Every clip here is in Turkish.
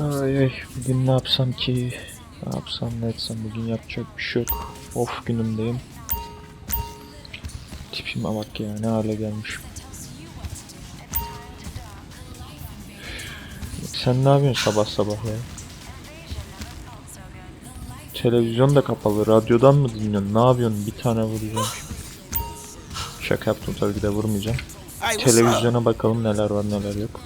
Ay ay bugün ne yapsam ki? Ne yapsam ne etsem bugün yapacak bir şey yok. Of günümdeyim. Tipime bak ya ne hale gelmişim. Sen ne yapıyorsun sabah sabah ya? Televizyon da kapalı. Radyodan mı dinliyorsun? Ne yapıyorsun? Bir tane vuracağım. Şaka yaptım tabii ki de vurmayacağım. Televizyona bakalım neler var neler yok.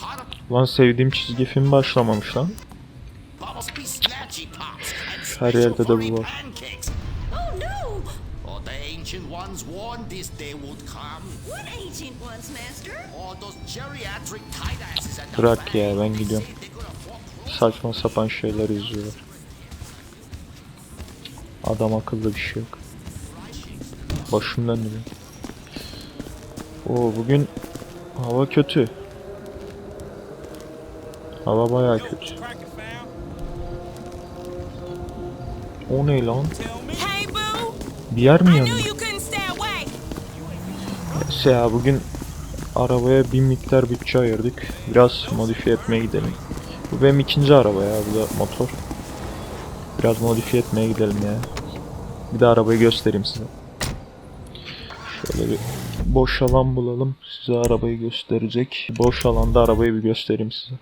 Part of Ulan sevdiğim çizgi film başlamamış lan. Her yerde de bu var. Oh ancient ones warned this day would come. What ancient ones, Master? Oh, those geriatric tight asses and the Bırak ya, ben gidiyorum. Saçma sapan şeyler izliyorlar. Adam akıllı bir şey yok. Başım döndü. Oo bugün hava kötü. Hava bayağı kötü. O ne lan? Bir yer mi away. Neyse ya bugün arabaya bir miktar bütçe ayırdık. Biraz modifiye etmeye gidelim. Bu benim ikinci araba ya bu da motor. Biraz modifiye etmeye gidelim ya. Bir de arabayı göstereyim size. Şöyle bir boş alan bulalım. Size arabayı gösterecek. Boş alanda arabayı bir göstereyim size.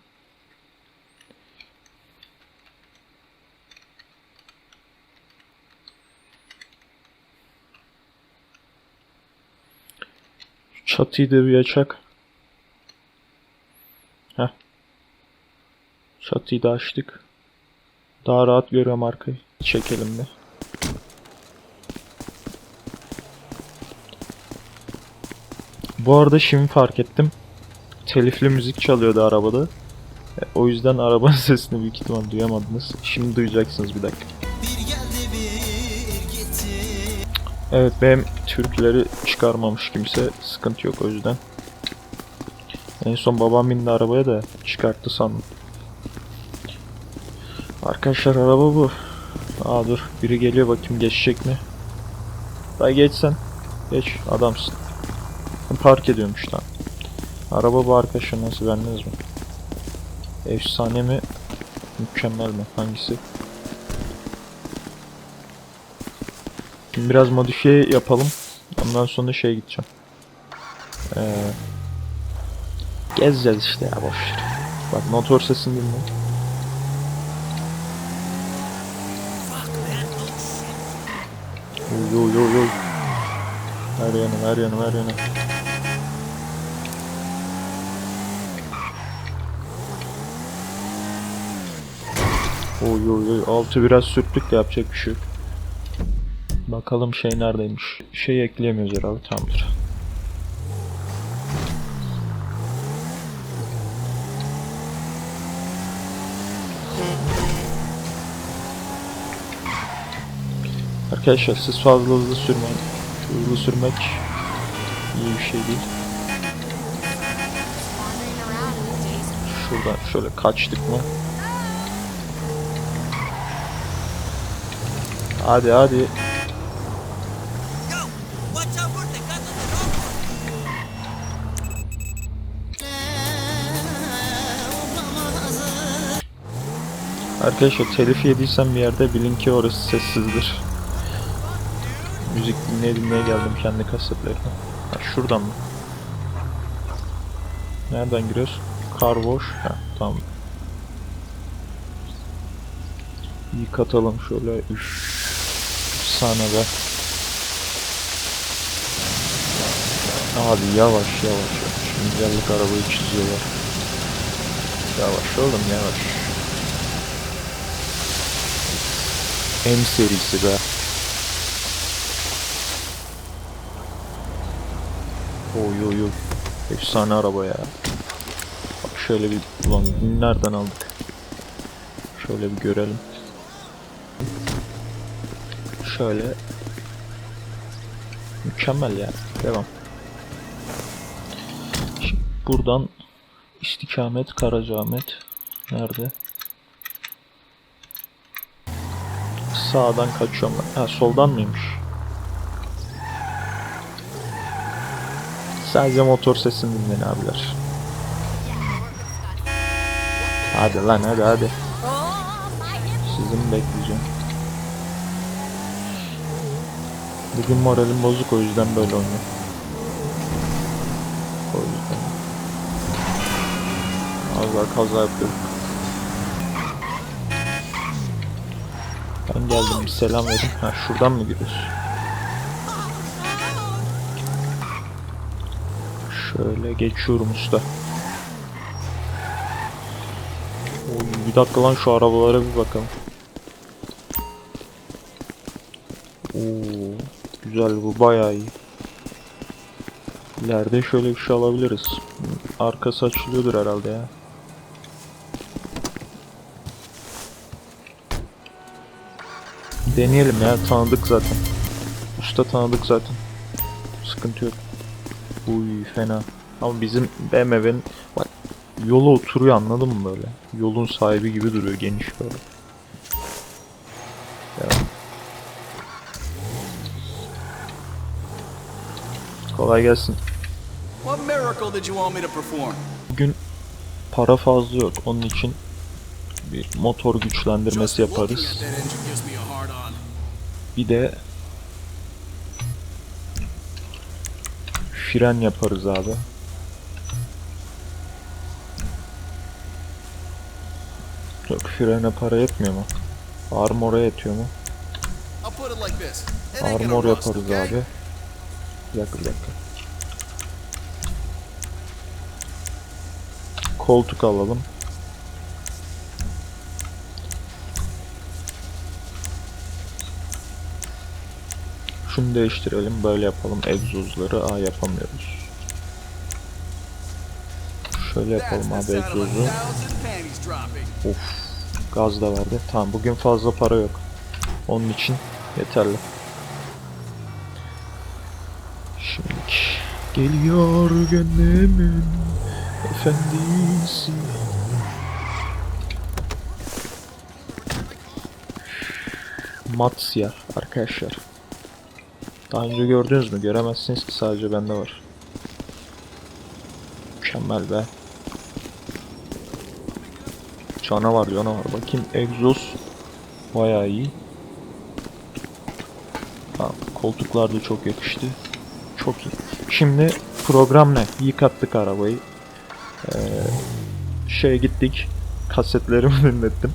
Çatıyı da bir açak. Heh. Çatıyı da açtık. Daha rahat görüyorum arkayı. Çekelim de. Bu arada şimdi fark ettim. Telifli müzik çalıyordu arabada. E, O yüzden arabanın sesini büyük ihtimal duyamadınız. Şimdi duyacaksınız bir dakika. Evet benim türküleri çıkarmamış kimse sıkıntı yok o yüzden. En son babam bindi arabaya da çıkarttı sandım. Arkadaşlar araba bu. Aa dur biri geliyor bakayım geçecek mi? Daha geçsen. Geç adamsın. Park ediyormuş lan. Araba bu arkadaşlar nasıl beğendiniz mi? Efsane mi? Mükemmel mi? Hangisi? Şimdi biraz modifiye yapalım. Ondan sonra şey gideceğim. Ee, gezeceğiz işte ya boş. ver. Bak motor sesini dinle. Oy oy oy oy. Her yanım her yanım her yanım. Oy oy oy. Altı biraz sürttük de yapacak bir şey yok. Bakalım şey neredeymiş. Şey ekleyemiyoruz herhalde tamamdır. Arkadaşlar siz fazla hızlı sürmeyin. Hızlı sürmek iyi bir şey değil. Şuradan şöyle kaçtık mı? Hadi hadi. Arkadaşlar telif yediysem bir yerde bilin ki orası sessizdir. Dinleye dinleye geldim kendi kasetlerine. Ha, şuradan mı? Nereden giriyoruz? Car wash. Ha, tamam. Yıkatalım şöyle. Üf. Sana be. Abi yavaş yavaş yavaş. Güzellik arabayı çiziyorlar. Yavaş oğlum yavaş. M serisi be. Oy oy oy. Efsane araba ya. Bak şöyle bir ulan nereden aldık? Şöyle bir görelim. Şöyle mükemmel ya. Devam. Şimdi buradan İstikamet Karacaahmet. Nerede? Sağdan kaçıyorum. Ha soldan mıymış? Sadece motor sesini dinleyin abiler. Hadi lan hadi hadi. Sizi mi bekleyeceğim? Bugün moralim bozuk o yüzden böyle oynuyorum. O yüzden. Az daha kaza yapıyorum. Ben geldim bir selam verin. Ha şuradan mı giriyoruz? Şöyle geçiyorum usta. Oy, bir dakika lan şu arabalara bir bakalım. Oo, güzel bu bayağı iyi. İleride şöyle bir şey alabiliriz. Arkası açılıyordur herhalde ya. Deneyelim ya tanıdık zaten. Usta tanıdık zaten. Sıkıntı yok. Uy fena. Ama bizim BMW'nin bak yola oturuyor anladın mı böyle? Yolun sahibi gibi duruyor geniş böyle. Kolay gelsin. Bugün para fazla yok. Onun için bir motor güçlendirmesi yaparız. at that fren yaparız abi. Yok frene para yetmiyor mu? Armor'a yetiyor mu? Armor yaparız abi. Bir dakika bir dakika. Koltuk alalım. Şunu değiştirelim. Böyle yapalım. Egzozları. Aa yapamıyoruz. Şöyle yapalım abi a egzozu. Of. Gaz da verdi. Tamam bugün fazla para yok. Onun için yeterli. Şimdi geliyor gönlümün efendisi. Mat siyah arkadaşlar. Daha önce gördünüz mü? Göremezsiniz ki sadece bende var. Mükemmel be. Canavar canavar. Bakayım egzoz bayağı iyi. Ha, koltuklar da çok yakıştı. Çok iyi. Şimdi program ne? Yıkattık arabayı. Ee, şeye gittik. Kasetlerimi dinlettim.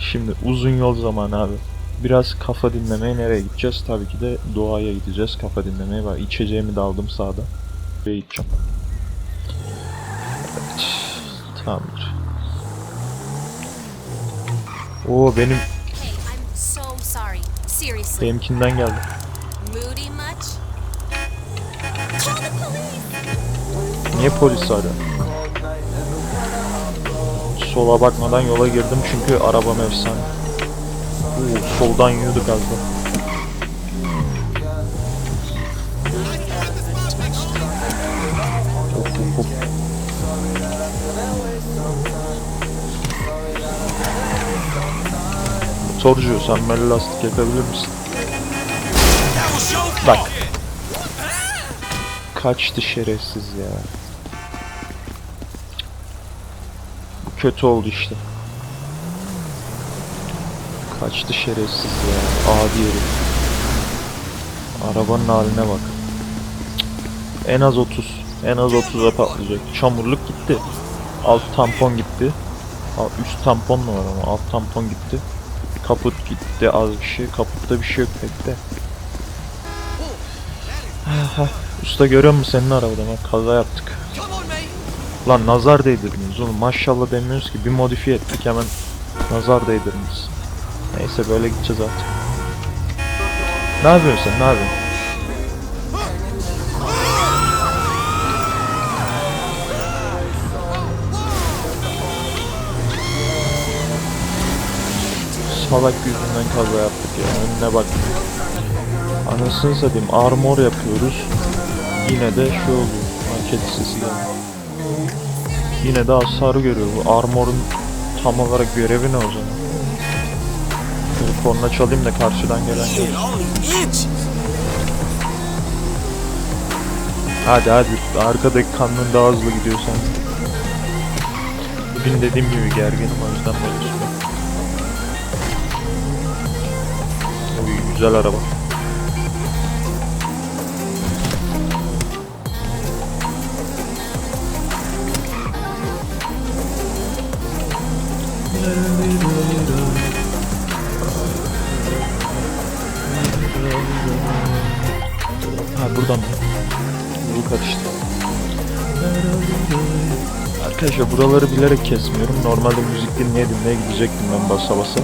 Şimdi uzun yol zamanı abi. Biraz kafa dinlemeye nereye gideceğiz? Tabii ki de doğaya gideceğiz kafa dinlemeye. Bak içeceğimi de aldım sağda. Buraya gideceğim. Evet. Tamamdır. Oo benim benimkinden geldi. Niye polis arıyor? Sola bakmadan yola girdim çünkü arabam efsane. Oo, soldan yiyorduk az da. Motorcu sen böyle lastik yakabilir misin? Bak. Kaçtı şerefsiz ya. Kötü oldu işte. Kaçtı şerefsiz ya. Adi herif. Arabanın haline bak. En az 30. En az 30'a patlayacak. Çamurluk gitti. Alt tampon gitti. Üst tampon mu var ama alt tampon gitti. Kaput gitti az bir şey. Kaputta bir şey yok pek de. Usta görüyor musun senin arabada bak kaza yaptık. Lan nazar değdirdiniz oğlum maşallah demiyoruz ki bir modifiye ettik hemen nazar değdirdiniz. Neyse böyle gideceğiz artık. Ne yapıyorsun sen ne yapıyorsun? Salak yüzünden kaza yaptık ya önüne bak. Anasını satayım armor yapıyoruz. Yine de şey oluyor. Market sesi geldi. Yine de hasarı görüyor. Bu armorun tam olarak görevi ne o zaman? Korna çalayım da karşıdan gelen only inches. Hadi hadi arkadaki kanın daha hızlı gidiyor sen. Bugün dediğim gibi gerginim o yüzden böyle. Uy, güzel araba. Arkadaşlar buraları bilerek kesmiyorum. Normalde müzik dinleye dinleye gidecektim ben basa basa.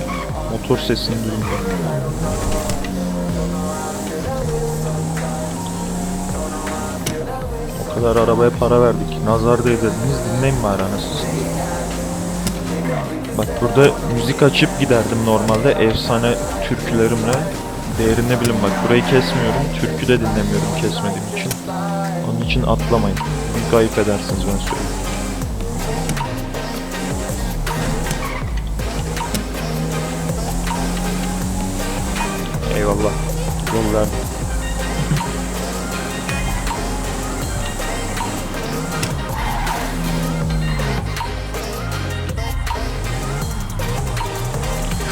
Motor sesini duyunca. O kadar arabaya para verdik. Nazar değdirdiniz. Dinleyin bari anasını. Bak burada müzik açıp giderdim normalde efsane türkülerimle. Değerini bilin bak burayı kesmiyorum. Türkü de dinlemiyorum kesmediğim için. Onun için atlamayın. Büyük ayıp edersiniz ben söyleyeyim. Eyvallah. Verdim.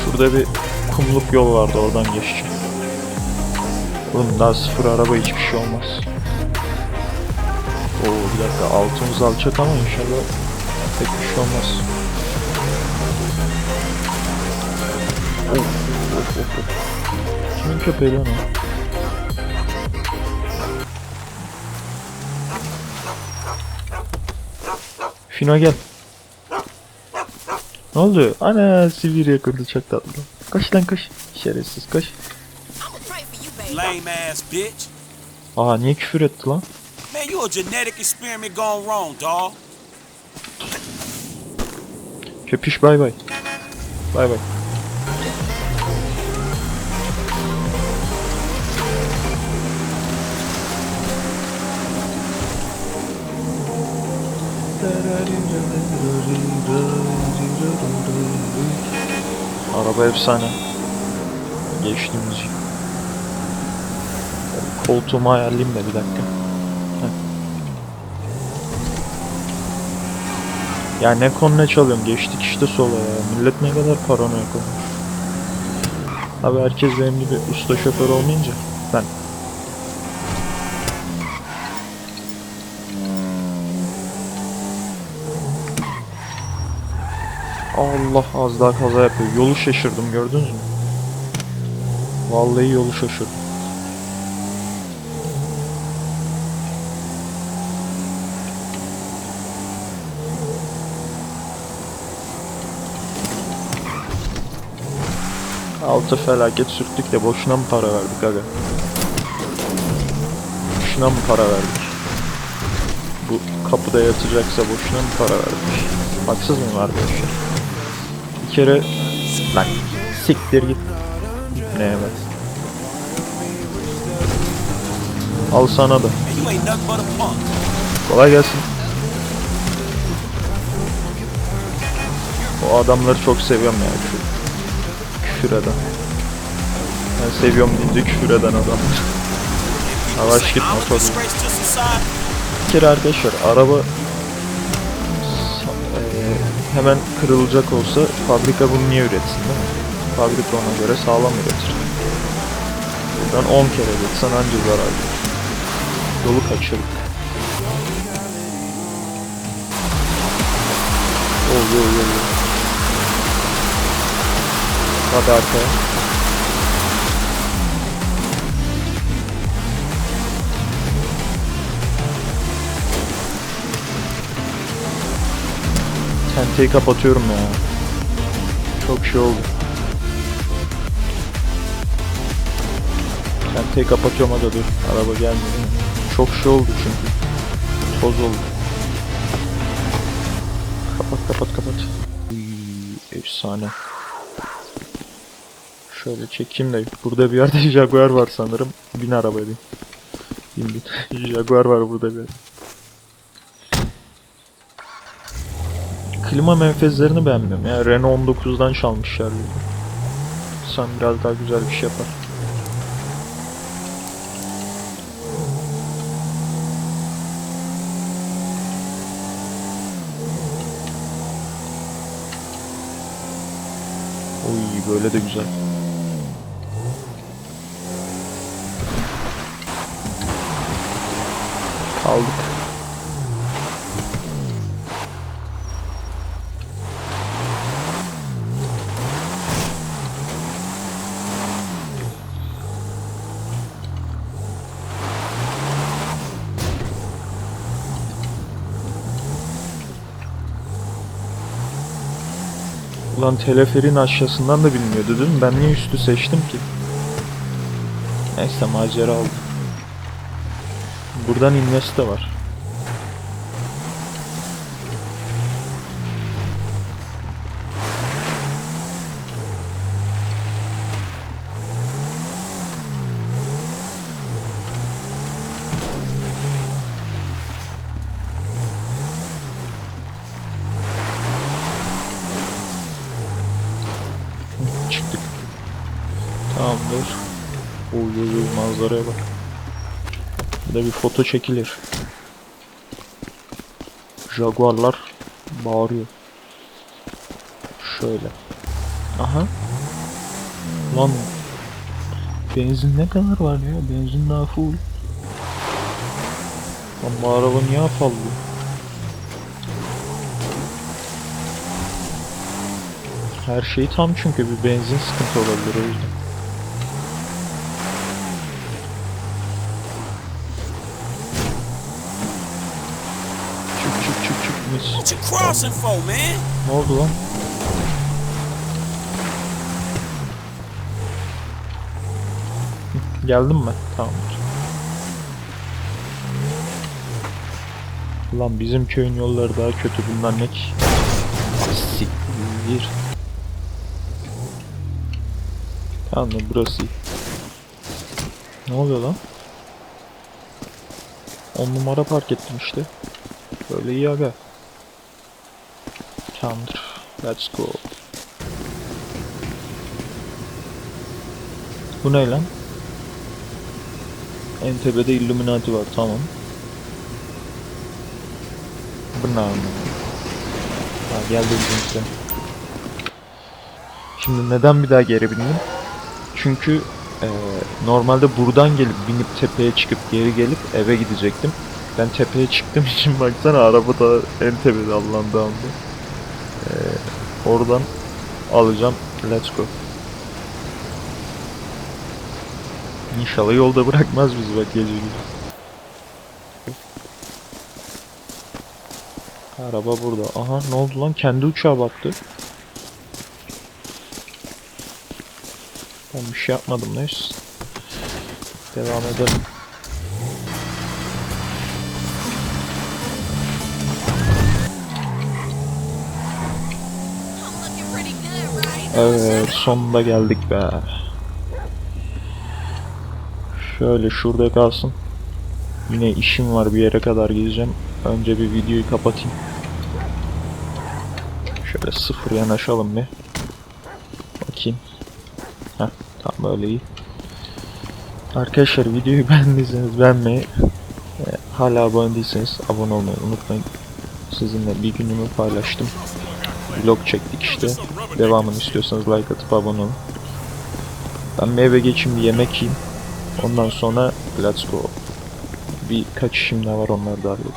Şurada bir kumluk yol vardı oradan geçeceğim. Oğlum daha sıfır araba hiçbir şey olmaz. Oo bir dakika altımız alçak ama inşallah pek bir şey olmaz. Of, of, of, of. Kimin köpeği lan o? Fino gel. Ne oldu? Ana Sibirya kurdu çok tatlı. Koş lan koş. Şerefsiz baby. Lame ass bitch. Aa niye küfür etti lan? Man, you a genetic experiment gone wrong, dawg. Köpüş bay bay. Bay bay. Araba efsane. Geçti müzik. Koltuğumu ayarlayayım da bir dakika. Ya ne konu ne çalıyorum geçtik işte sola ya. Millet ne kadar paranoyak olmuş. Abi herkes benim gibi usta şoför olmayınca ben. Allah az daha kaza yapıyor. Yolu şaşırdım gördünüz mü? Vallahi yolu şaşırdım. Altı felaket sürttük de boşuna mı para verdik aga? Boşuna mı para verdik? Bu kapıda yatacaksa boşuna mı para verdik? Haksız mıyım arkadaşlar? Bir kere... Lan siktir git. Ne evet. Al sana da. Kolay gelsin. O adamları çok seviyorum ya şu küfür eden. Ben seviyorum deyince küfür eden adamlar. Yavaş git I'm a motor. disgrace to society. Bir kere arkadaşlar araba hemen kırılacak olsa fabrika bunu niye üretsin değil mi? Fabrika ona göre sağlam üretir. Buradan 10 kere geçsen anca zarar verir. Yolu kaçırdık. Yo yo yo. Hadi arkaya. Tenteyi kapatıyorum ya. Çok şey oldu. Tenteyi kapatıyorum hadi dur. Araba mi? Çok şey oldu çünkü. Toz oldu. Kapat kapat kapat. Efsane. Şöyle çekeyim de burada bir yerde Jaguar var sanırım. Bin arabaya bin. Bin bin. Jaguar var burada bir yerde. Klima menfezlerini beğenmiyorum ya. Renault 19'dan çalmışlar. Sen biraz daha güzel bir şey yapar. Oy böyle de güzel. Ulan teleferin aşağısından da bilmiyordu değil mi? Ben niye üstü seçtim ki? Neyse macera oldu. Buradan inmesi de var. Foto çekilir. Jaguarlar bağırıyor. Şöyle. Aha. Lan benzin ne kadar var ya? Benzin daha full. Lan bu araba niye afallıyor? Her şey tam çünkü bir benzin sıkıntı olabilir o yüzden. Mis. What you crossing for, man? Ne oldu lan? Geldim mi? Tamamdır. Lan bizim köyün yolları daha kötü bunlar ne ki? Siktir. Tamam burası iyi. Ne oluyor lan? 10 numara park ettim işte. Böyle iyi aga. Tamamdır. Let's go. Bu ne lan? En tepede Illuminati var tamam. Bu ne anlamı? Ha geldi bizimkiler. Şimdi neden bir daha geri bindim? Çünkü eee, normalde buradan gelip binip tepeye çıkıp geri gelip eve gidecektim. Ben tepeye çıktığım için baksana araba da en tepede Allah'ın dağında. Eee, oradan alacağım. Let's go. İnşallah yolda bırakmaz bizi bak gece gibi. Araba burada. Aha ne oldu lan? Kendi uçağa baktı. Ben bir şey yapmadım neyse. Devam edelim. Evet sonunda geldik be. Şöyle şurada kalsın. Yine işim var bir yere kadar gideceğim. Önce bir videoyu kapatayım. Şöyle sıfır yanaşalım bir. Bakayım. Heh, tamam böyle iyi. Arkadaşlar videoyu beğendiyseniz beğenmeyi, e, hala abone değilseniz abone olmayı unutmayın. Sizinle bir günümü paylaştım. Vlog çektik işte. Devamını istiyorsanız like atıp abone olun. Ben eve geçeyim bir yemek yiyeyim. Ondan sonra let's go. Birkaç işim daha var onları da halledeyim.